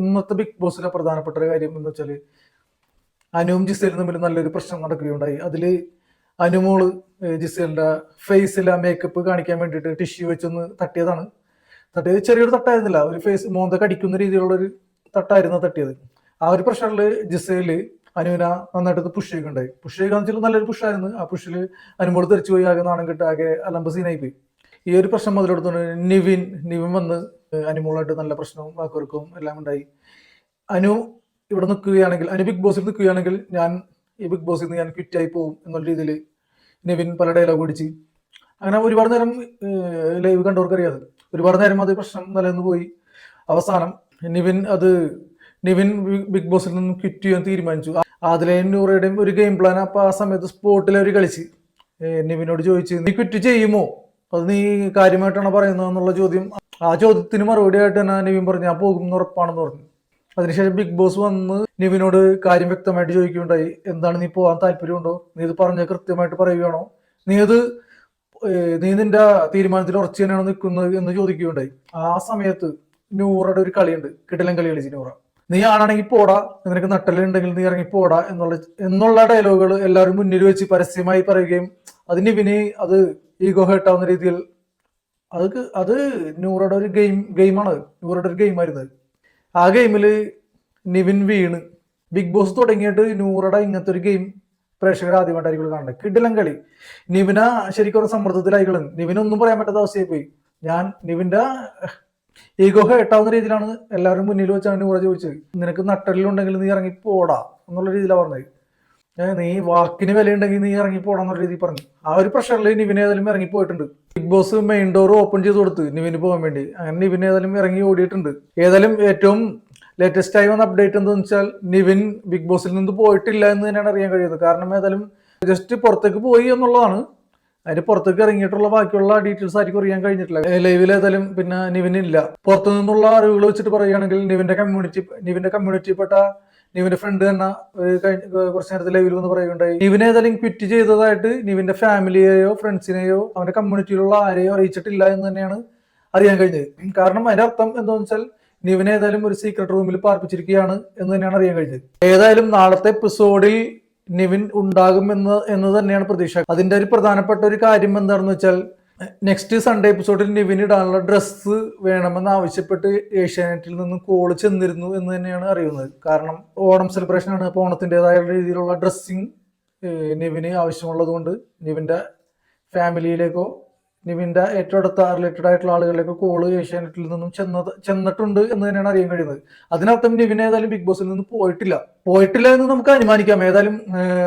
ഇന്നത്തെ ബിഗ് ബോസിലെ പ്രധാനപ്പെട്ട ഒരു കാര്യം എന്ന് വെച്ചാൽ അനുവും ജിസേലും തമ്മിൽ നല്ലൊരു പ്രശ്നം നടക്കുകയുണ്ടായി. അതിൽ അനുമോൾ ജിസേലിന്റെ ഫേസിൽ ഫേസിലെ മേക്കപ്പ് കാണിക്കാൻ വേണ്ടിയിട്ട് ടിഷ്യൂ വെച്ചൊന്ന് തട്ടിയതാണ്. തട്ടിയത് ചെറിയൊരു തട്ടായിരുന്നില്ല. ഒരു ഫേസ് മോന്ത കടിക്കുന്ന രീതിയിലുള്ള ഒരു തട്ടായിരുന്നു തട്ടിയത്. ആ ഒരു പ്രഷറിൽ ജിസേൽ അനുവിന നന്നായിട്ട് പുഷ് ചെയ്യുകയുണ്ടായി പുഷ് ചെയ്യുക വെച്ചാൽ നല്ലൊരു പുഷായിരുന്നു ആ പുഷിൽ അനുമോൾ തെറിച്ചു പോയി ആകെ നാണം കിട്ടുക ആകെ അലമ്പ സീനായി പോയി. ഈ ഒരു പ്രശ്നം മുതലെടുത്തോണ്ട് നിവിൻ നിവിൻ വന്ന് അനുമോളായിട്ട് നല്ല പ്രശ്നവും വാക്കുവർക്കും എല്ലാം ഉണ്ടായി. അനു ഇവിടെ നിൽക്കുകയാണെങ്കിൽ അനു ബിഗ് ബോസിൽ നിൽക്കുകയാണെങ്കിൽ ഞാൻ ഈ ബിഗ് ബോസിൽ നിന്ന് ഞാൻ ക്വിറ്റായി പോകും എന്നുള്ള രീതിയിൽ നിവിൻ പല ഡയലോഗ് അടിച്ച് അങ്ങനെ ഒരുപാട് നേരം ലൈവ് കണ്ടവർക്ക് അറിയാതെ ഒരുപാട് നേരം അത് പ്രശ്നം നിലനിന്ന് പോയി. അവസാനം നിവിൻ അത് നിവിൻ ബിഗ് ബോസിൽ നിന്ന് ക്വിറ്റ് ചെയ്യാൻ തീരുമാനിച്ചു. അതിലെ നൂറയുടെയും ഒരു ഗെയിം പ്ലാൻ അപ്പൊ ആ സമയത്ത് സ്പോട്ടിൽ അവർ കളിച്ച്. നിവിനോട് ചോദിച്ചു നീ ക്വിറ്റ് ചെയ്യുമോ? അത് നീ കാര്യമായിട്ടാണ് പറയുന്നത് എന്നുള്ള ചോദ്യം ആ ചോദ്യത്തിന് മറുപടി ആയിട്ട് തന്നെ നിവിൻ പറഞ്ഞു ഞാൻ പോകും എന്ന് ഉറപ്പാണെന്ന് പറഞ്ഞു. അതിനുശേഷം ബിഗ് ബോസ് വന്ന് നിവിനോട് കാര്യം വ്യക്തമായിട്ട് ചോദിക്കുകയുണ്ടായി. എന്താണ് നീ പോകാൻ താല്പര്യമുണ്ടോ? നീ ഇത് പറഞ്ഞ കൃത്യമായിട്ട് പറയുകയാണോ? നീ അത് നീ നിന്റെ തീരുമാനത്തിൽ ഉറച്ചു തന്നെയാണോ നിൽക്കുന്നത്? എന്ന് ചോദിക്കുകയുണ്ടായി. ആ സമയത്ത് നൂറയുടെ ഒരു കളിയുണ്ട്. കിടലൻ കളി കളിച്ച് നൂറ. നീ ആണാണെങ്കിൽ പോടാ. നിനക്ക് നട്ടലുണ്ടെങ്കിൽ നീ ഇറങ്ങി പോടാ. എന്നുള്ള എന്നുള്ള ഡയലോഗുകൾ എല്ലാവരും മുന്നിൽ വെച്ച് പരസ്യമായി പറയുകയും അതിന് ഇവന് അത് ഈഗോ ഹേർട്ടാവുന്ന രീതിയിൽ അത് അത് നൂറയുടെ ഒരു ഗെയിം ഗെയിമാണ് നൂറയുടെ ഒരു ഗെയിമായിരുന്നു ആ ഗെയിമിൽ നിവിൻ വീണ്. ബിഗ് ബോസ് തുടങ്ങിയിട്ട് നൂറയുടെ ഇങ്ങനത്തെ ഒരു ഗെയിം പ്രേക്ഷകർ ആദ്യമായിട്ടായിരിക്കും കാണുന്നത്. കിടിലം കളി. നിവിന ശരിക്കും ഒരു സമ്മർദ്ദത്തിലായിക്കളും നിവിനൊന്നും പറയാൻ പറ്റാത്ത അവസ്ഥയായി പോയി. ഞാൻ നിവിന്റെ ഈഗോ ഹേട്ടാവുന്ന രീതിയിലാണ് എല്ലാവരും മുന്നിൽ വെച്ചാണ് നൂറ ചോദിച്ചത്. നിനക്ക് നട്ടലിലുണ്ടെങ്കിൽ നീ ഇറങ്ങി പോടാ എന്നുള്ള രീതിയിലാണ് പറഞ്ഞത്. നീ വാക്കിന് വിലയുണ്ടെങ്കിൽ നീ ഇറങ്ങി പോടാ എന്നുള്ള രീതിയിൽ പറഞ്ഞു. ആ ഒരു പ്രഷറിൽ നിവിൻ ഏതായാലും ഇറങ്ങി പോയിട്ടുണ്ട്. Big Boss main door open ചെയ്ത് കൊടുത്തു നിവിന് പോകാൻ വേണ്ടി. അങ്ങനെ നിവിൻ ഏതായാലും ഇറങ്ങി ഓടിയിട്ടുണ്ട്. ഏതായാലും ഏറ്റവും ലേറ്റസ്റ്റ് ആയി വന്ന അപ്ഡേറ്റ് എന്താണെന്ന് വെച്ചാൽ നിവിൻ ബിഗ് ബോസിൽ നിന്ന് പോയിട്ടില്ല എന്ന് തന്നെയാണ് അറിയാൻ കഴിയുന്നത്. കാരണം ഏതായാലും ജസ്റ്റ് പുറത്തേക്ക് പോയി എന്നുള്ളതാണ്. അതിന് പുറത്തേക്ക് ഇറങ്ങിയിട്ടുള്ള ബാക്കിയുള്ള ഡീറ്റെയിൽസ് ആയിരിക്കും അറിയാൻ കഴിഞ്ഞിട്ടില്ല. ലൈവിൽ ഏതായാലും പിന്നെ നിവിൻ ഇല്ല. പുറത്തു നിന്നുള്ള അറിവുകൾ വെച്ചിട്ട് പറയുകയാണെങ്കിൽ നിവിന്റെ കമ്മ്യൂണിറ്റി നിവിന്റെ കമ്മ്യൂണിറ്റിപ്പെട്ട നിവിന്റെ ഫ്രണ്ട് തന്നെ കുറച്ച് നേരത്തെ ലൈവിൽ വന്ന് പറയുകയുണ്ടായി. നിവിനെ ഏതായാലും ക്വിറ്റ് ചെയ്തതായിട്ട് നിവിന്റെ ഫാമിലിയെയോ ഫ്രണ്ട്സിനെയോ അവന്റെ കമ്മ്യൂണിറ്റിയിലുള്ള ആരെയോ അറിയിച്ചിട്ടില്ല എന്ന് തന്നെയാണ് അറിയാൻ കഴിഞ്ഞത്. കാരണം അതിന്റെ അർത്ഥം എന്താണെന്ന് വെച്ചാൽ നിവിനെ ഏതായാലും ഒരു സീക്രട്ട് റൂമിൽ പാർപ്പിച്ചിരിക്കുകയാണ് എന്ന് തന്നെയാണ് അറിയാൻ കഴിഞ്ഞത്. ഏതായാലും നാളത്തെ എപ്പിസോഡിൽ നിവിൻ ഉണ്ടാകും എന്ന് എന്ന് തന്നെയാണ് പ്രതീക്ഷ. അതിന്റെ ഒരു പ്രധാനപ്പെട്ട ഒരു കാര്യം എന്താണെന്ന് വെച്ചാൽ നെക്സ്റ്റ് സൺഡേ എപ്പിസോഡിൽ നിവിൻ ഇടാനുള്ള ഡ്രസ്സ് വേണമെന്ന് ആവശ്യപ്പെട്ട് ഏഷ്യാനെറ്റിൽ നിന്ന് കോൾ ചെന്നിരുന്നു എന്ന് തന്നെയാണ് അറിയുന്നത്. കാരണം ഓണം സെലിബ്രേഷൻ ആണ്. അപ്പോൾ ഓണത്തിന്റെതായ രീതിയിലുള്ള ഡ്രസ്സിങ് നിവിന് ആവശ്യമുള്ളത് കൊണ്ട് നിവിന്റെ ഫാമിലിയിലേക്കോ നിവിന്റെ ഏറ്റവും അടുത്ത റിലേറ്റഡ് ആയിട്ടുള്ള ആളുകളിലേക്ക് കോൾ ഏഷ്യാനെറ്റിൽ നിന്നും ചെന്നത് ചെന്നിട്ടുണ്ട് എന്ന് തന്നെയാണ് അറിയാൻ കഴിയുന്നത്. അതിനർത്ഥം നിവിൻ ഏതായാലും ബിഗ് ബോസിൽ നിന്ന് പോയിട്ടില്ല. പോയിട്ടില്ല എന്ന് നമുക്ക് അനുമാനിക്കാം. ഏതായാലും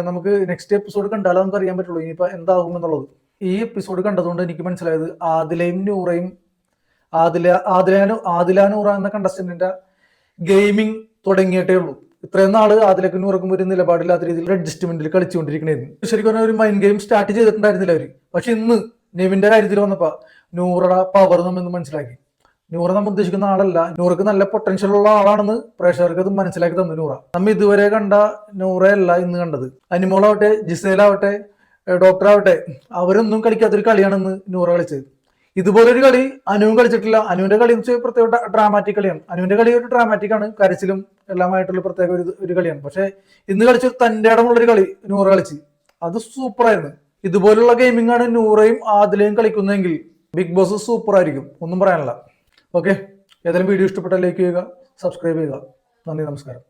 നമുക്ക് നെക്സ്റ്റ് എപ്പിസോഡ് കണ്ടാലേ നമുക്ക് അറിയാൻ പറ്റുള്ളൂ. ഇനിയിപ്പോൾ എന്താകും എന്നുള്ളത് ഈ എപ്പിസോഡ് കണ്ടതുകൊണ്ട് എനിക്ക് മനസ്സിലായത് ആദിലയും നൂറയും ആദില ആദിലാനു ആദിലാനൂറ എന്ന കണ്ടസ്റ്റന്റിന്റെ ഗെയിമിംഗ് തുടങ്ങിയിട്ടേ ഉള്ളൂ. ഇത്രയും നാൾ ആദിലക്കും നൂറക്കും ഒരു നിലപാടില്ലാത്ത രീതിയിൽ അഡ്ജസ്റ്റ്മെന്റിൽ കളിച്ചുകൊണ്ടിരിക്കണായിരുന്നു ശരിക്കും പറഞ്ഞാൽ ഒരു മൈൻഡ് ഗെയിം സ്റ്റാർട്ട് ചെയ്തിട്ടുണ്ടായിരുന്നില്ല അവർ. പക്ഷെ ഇന്ന് നെവിന്റെ കാര്യത്തിൽ വന്നപ്പോ നൂറയുടെ പവർ നമ്മെന്ന് മനസ്സിലാക്കി. നൂറ നമ്മൾ ഉദ്ദേശിക്കുന്ന ആളല്ല. നൂറക്ക് നല്ല പൊട്ടൻഷ്യൽ ഉള്ള ആളാണെന്ന് പ്രേക്ഷകർക്ക് അത് മനസ്സിലാക്കി തന്നു നൂറ. നമ്മ ഇതുവരെ കണ്ട നൂറയല്ല ഇന്ന് കണ്ടത്. അനിമോളാവട്ടെ ജിസേലാവട്ടെ ഡോക്ടർ ആവട്ടെ അവരൊന്നും കളിക്കാത്തൊരു കളിയാണെന്ന് നൂറ കളിച്ചത്. ഇതുപോലൊരു കളി അനുവും കളിച്ചിട്ടില്ല. അനുവിന്റെ കളി എന്ന് പ്രത്യേക ഡ്രാമാറ്റിക് കളിയാണ്. അനുവിന്റെ കളി ഒരു ഡ്രാമാറ്റിക് ആണ്. കരച്ചിലും എല്ലാമായിട്ടുള്ള പ്രത്യേക ഒരു ഒരു കളിയാണ്. പക്ഷെ ഇന്ന് കളിച്ച തന്റെ ഇടമുള്ളൊരു കളി നൂറ കളിച്ച്. അത് സൂപ്പറായിരുന്നു. ഇതുപോലുള്ള ഗെയിമിംഗ് ആണ് നൂറയും ആദിലയും കളിക്കുന്നതെങ്കിൽ ബിഗ് ബോസ് സൂപ്പർ ആയിരിക്കും ഒന്നും പറയാനില്ല. ഓക്കെ ഏതായാലും വീഡിയോ ഇഷ്ടപ്പെട്ടാൽ ലൈക്ക് ചെയ്യുക സബ്സ്ക്രൈബ് ചെയ്യുക. നന്ദി നമസ്കാരം.